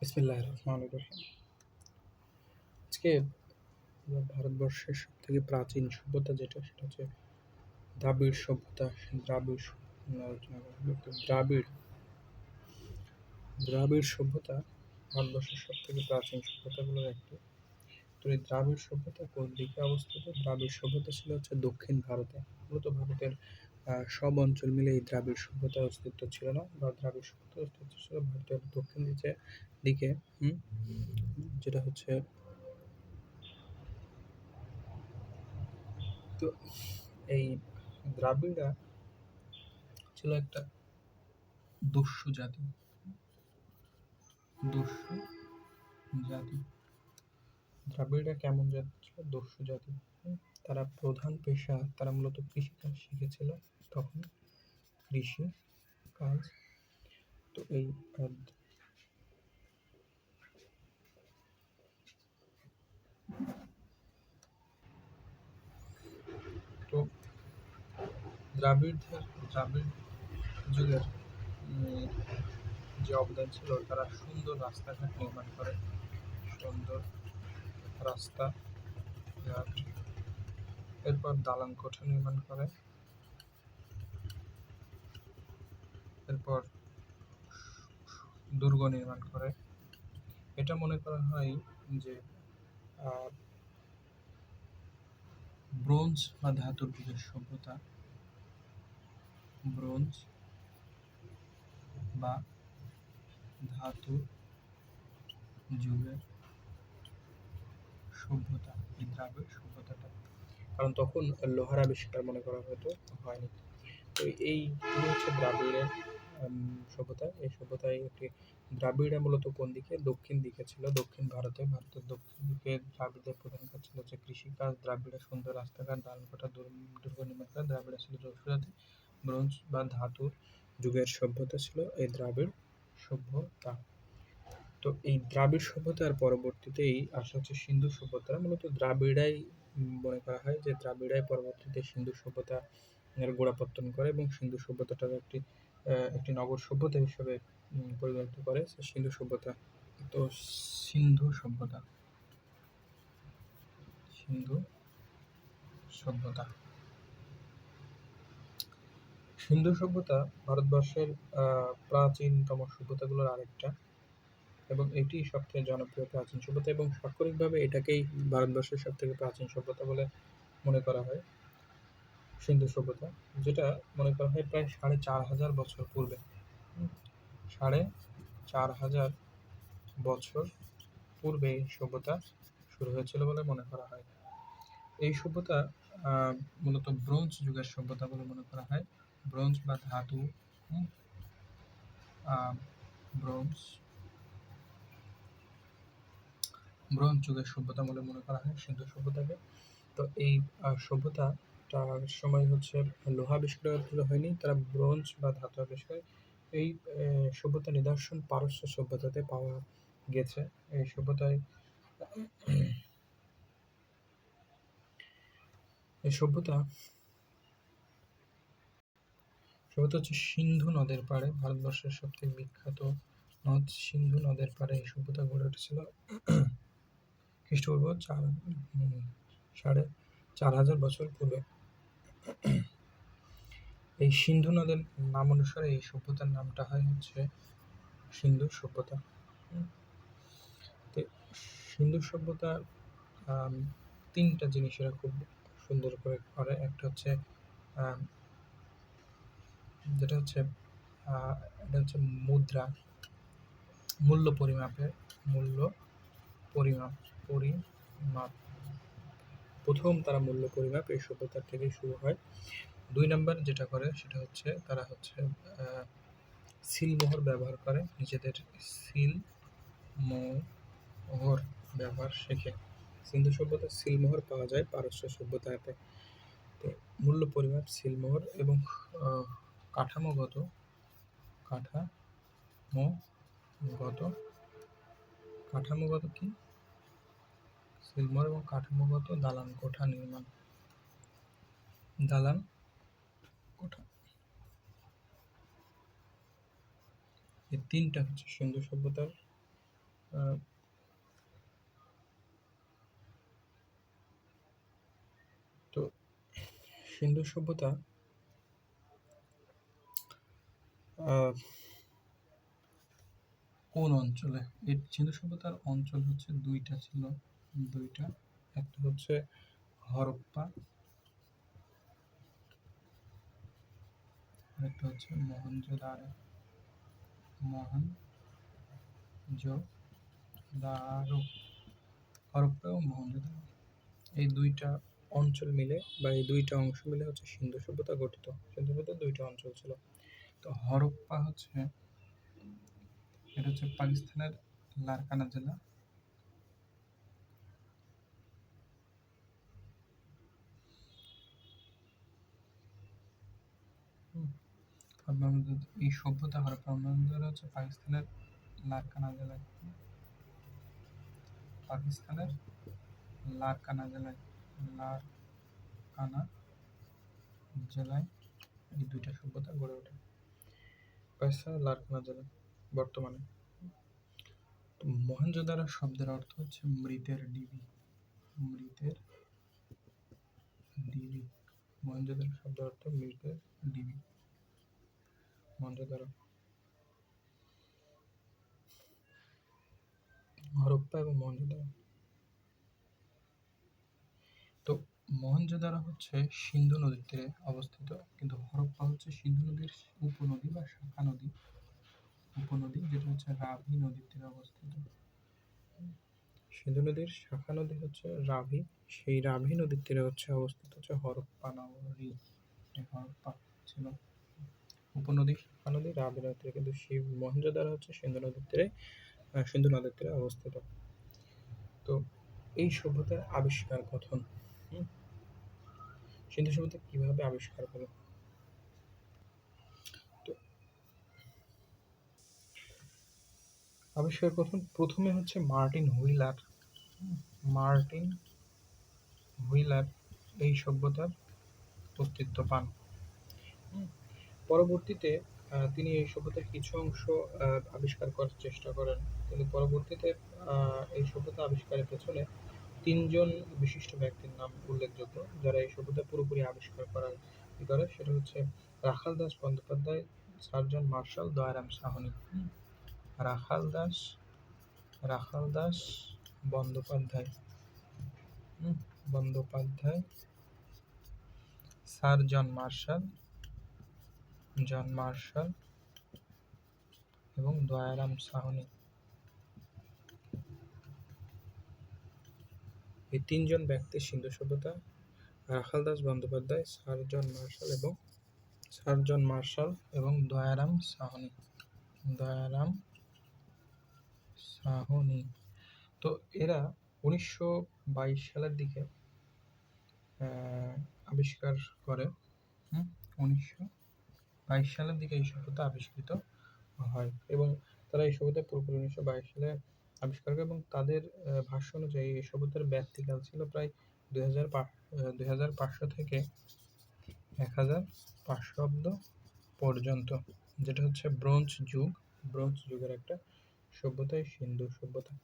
বিসমিল্লাহ রহমান রহিম। আজকে ভারতবর্ষের সব থেকে প্রাচীন সভ্যতা যেটা, সেটা হচ্ছে দ্রাবিড় সভ্যতা দ্রাবিড় আলোচনা দ্রাবিড় দ্রাবিড় সভ্যতা ভারতবর্ষের সব থেকে প্রাচীন সভ্যতাগুলোর একটি। তো এই দ্রাবিড় সভ্যতা কোন দিকে অবস্থিত? দ্রাবিড় সভ্যতা ছিল হচ্ছে দক্ষিণ ভারতে, মূলত ভারতের সব অঞ্চল মিলে এই দ্রাবিড় সভ্যতার অস্তিত্ব ছিল না, বা দ্রাবিড় সভ্যতার অস্তিত্ব ছিল ভারতের দক্ষিণ দিকে দিকে যেটা হচ্ছে তো এই দ্রাবিড়রা ছিল একটা দস্যু জাতি দস্যু জাতি। দ্রাবিড়রা কেমন জাতি ছিল? দস্যু জাতি। তারা প্রধান পেশা, তারা মূলত কৃষিকাজ শিখেছিল তখন। কৃষি কাজ। তো এই তো দ্রাবিড়দের, দ্রাবিড় যুগের যে অবদান ছিল, তারা সুন্দর রাস্তাঘাট নির্মাণ করে। সুন্দর রাস্তা, ঘাট, এরপর দালান কোঠা নির্মাণ করে। এরপর দুর্গ নির্মাণ করে। এটা মনে করা হয় যে ব্রোঞ্জ বা ধাতুর যুগের সভ্যতা। ব্রোঞ্জ বা ধাতু যুগের সভ্যতা এই দ্রাবিড় সভ্যতাটা। কারণ তখন লোহার আবিষ্কার মনে করা হয়তো হয়নি। তো এইগুলো হচ্ছে দ্রাবিড়ের সভ্যতা। এই সভ্যতায় একটি দ্রাবিড়রা মূলত কোন দিকে? দক্ষিণ দিকে ছিল। দক্ষিণ ভারতে, ভারতের দক্ষিণ দিকে দ্রাবিড়দের প্রধান কাজ ছিল হচ্ছে কৃষিকাজ। দ্রাবিড়ের সুন্দর রাস্তাঘাট দালানকোঠা দুর্গ নির্মাণ করা দ্রাবিড়া ছিল যশোরাতি। ব্রোঞ্জ বা ধাতুর যুগের সভ্যতা ছিল। এই দ্রাবিড় সভ্যতা। তো এই দ্রাবিড় সভ্যতার পরবর্তীতে এই আসা হচ্ছে সিন্ধু সভ্যতা। মূলত দ্রাবিড়াই মনে করা হয় যে দ্রাবিড়াই পরবর্তীতে সিন্ধু সভ্যতা এর গোড়াপত্তন করে এবং সিন্ধু সভ্যতাটার একটি একটি নগর সভ্যতা হিসেবে উম, পরিগণিত করে। সিন্ধু সভ্যতা তো সিন্ধু সভ্যতা। সিন্ধু সভ্যতা। সিন্ধু সভ্যতা ভারতবর্ষের প্রাচীনতম সভ্যতাগুলোর আরেকটা। এবং এটি সবথেকে জনপ্রিয় প্রাচীন সভ্যতা এবং স্বাক্ষরিকভাবে এটাকেই ভারতবর্ষের সব থেকে প্রাচীন সভ্যতা বলে মনে করা হয়, সিন্ধু সভ্যতা, যেটা মনে করা হয় প্রায় সাড়ে চার হাজার বছর পূর্বে। সাড়ে চার হাজার বছর পূর্বে এই সভ্যতা শুরু হয়েছিল বলে মনে করা হয়। এই সভ্যতা মূলত ব্রোঞ্জ যুগের সভ্যতা বলে মনে করা হয়। ব্রোঞ্জ বা ধাতু ব্রোঞ্জ ব্রোঞ্জ যুগের সভ্যতা বলে মনে করা হয় সিন্ধু সভ্যতাকে। তো এই আহ, সভ্যতাটার সময় হচ্ছে লোহা আবিষ্কার হয়নি তারা ব্রোঞ্জ বা ধাতু আবিষ্কার এই আহ, সভ্যতার নিদর্শন পারস্য সভ্যতাতে পাওয়া গেছে। এই সভ্যতায় এই সভ্যতা সভ্যতা হচ্ছে সিন্ধু নদের পাড়ে ভারতবর্ষের সবথেকে বিখ্যাত নদ সিন্ধু নদের পাড়ে এই সভ্যতা গড়ে উঠেছিল। খ্রিস্টপূর্ব চার সাড়ে চার হাজার বছর পূর্বে। এই সিন্ধু নদের নাম অনুসারে এই সভ্যতার নামটা হয় হচ্ছে সিন্ধু সভ্যতা। সিন্ধু সভ্যতার তিনটা জিনিস এরা খুব সুন্দর করে করে। একটা হচ্ছে যেটা হচ্ছে এটা হচ্ছে মুদ্রা, মূল্য পরিমাপের, মূল্য পরিমাপ। পরিমাপ প্রথম তারা মূল্য পরিমাপ এই সভ্যতার থেকেই শুরু হয়। দুই নাম্বার যেটা করে সেটা হচ্ছে তারা হচ্ছে সিলমোহর ব্যবহার করে, নিজেদের সিল মোহর ব্যবহার শেখে। সিন্ধু সভ্যতার সিলমোহর পাওয়া যায়, পারস্য সভ্যতাতে। মূল্য পরিমাপ সিলমোহর এবং কাঠামোগত কাঠামোগত কাঠামোগত কি? সিলমোহর এবং কাঠামোগত দালান কোঠা নির্মাণ। দালান কোঠা। এই তিনটা হচ্ছে সিন্ধু সভ্যতার তো সিন্ধু সভ্যতা কোন অঞ্চলে? সিন্ধু সভ্যতার অঞ্চল হচ্ছে দুইটা ছিল। দুইটা, একটা হচ্ছে হরপ্পা, আরেকটা হচ্ছে মহেঞ্জোদারো মহেঞ্জোদারো হরপ্পা ও মহেঞ্জোদারো এই দুইটা অঞ্চল মিলে বা এই দুইটা অংশ মিলে হচ্ছে সিন্ধু সভ্যতা গঠিত। সিন্ধু সভ্যতার দুইটা অঞ্চল ছিল। তো হরপ্পা হচ্ছে, এটা হচ্ছে পাকিস্তানের লারকানা জেলা। এই সভ্যতা হরপ্পা মহেঞ্জোদারো হচ্ছে পাকিস্তানের লারকানা জেলায় পাকিস্তানের লারকানা জেলায় লারকানা জেলায় এই দুইটা সভ্যতা গড়ে ওঠে। পাকিস্তানের লারকানা জেলা বর্তমানে। মহেঞ্জোদারো শব্দের অর্থ হচ্ছে মৃতের ডিবি। মৃতের ডিবি। মহেঞ্জোদারো শব্দের অর্থ মৃতের ডিবি। মহেঞ্জোদারো হরপ্পা এবং মহেঞ্জোদারো তো মহেঞ্জোদারো হচ্ছে সিন্ধু নদীর তীরে অবস্থিত, কিন্তু হরপ্পা হচ্ছে সিন্ধু নদীর উপনদী বা শাখা নদী। উপনদী যেটা হচ্ছে রাভি নদীর তীরে অবস্থিত। সিন্ধু নদীর শাখা নদী হচ্ছে রাভি। সেই রাভি নদীর তীরে হচ্ছে অবস্থিত হচ্ছে হরপ্পা নগরী হরপ্পা ছিল উপনদী নদী রাভি নদীর তীরে কিন্তু সেই মহেঞ্জোদারো হচ্ছে সিন্ধু নদীর তীরে সিন্ধু নদীর তীরে অবস্থিত। তো এই সভ্যতার আবিষ্কার হুম? সিন্ধু সভ্যতা কীভাবে আবিষ্কার হলো? আবিষ্কার কখন প্রথমে হচ্ছে মার্টিন হুইলার মার্টিন হুইলার এই সভ্যতার অস্তিত্ব পান। পরবর্তীতে তিনি এই সভ্যতার কিছু অংশ আবিষ্কার করার চেষ্টা করেন। কিন্তু পরবর্তীতে এই সভ্যতা আবিষ্কারের পেছনে তিনজন বিশিষ্ট ব্যক্তির নাম উল্লেখযোগ্য, যারা এই সভ্যতা পুরোপুরি আবিষ্কার করার করে সেটা হচ্ছে Rakhal Das Bandyopadhyay, Sir John Marshall Dayaram Sahni. Rakhal Das Rakhal Das Bandyopadhyay. Bandyopadhyay Sir John Marshall John Marshall এবং দয়ারাম সাহনি। এই তিনজন ব্যক্তি সিন্ধু সভ্যতা, Rakhal Das Bandyopadhyay Sir John Marshall এবং স্যার জন মার্শাল এবং দয়ারাম সাহনি। দয়ারাম সাহনি। তো এরা উনিশশো বাইশ সালের দিকে আবিষ্কার করে উনিশশো বাইশ সালের দিকে এই সভ্যতা আবিষ্কৃত হয় এবং তারা এই সভ্যতা পুরোপুরি উনিশশো বাইশ সালে আবিষ্কার করে এবং তাদের ভাষ্য অনুযায়ী এই সভ্যতার ব্যাপ্তিকাল ছিল প্রায় দুই হাজার দুই হাজার পাঁচশো থেকে এক হাজার পাঁচশো অব্দ পর্যন্ত, যেটা হচ্ছে ব্রোঞ্জ যুগ। ব্রোঞ্জ যুগের একটা সভ্যতাই সিন্ধু সভ্যতা।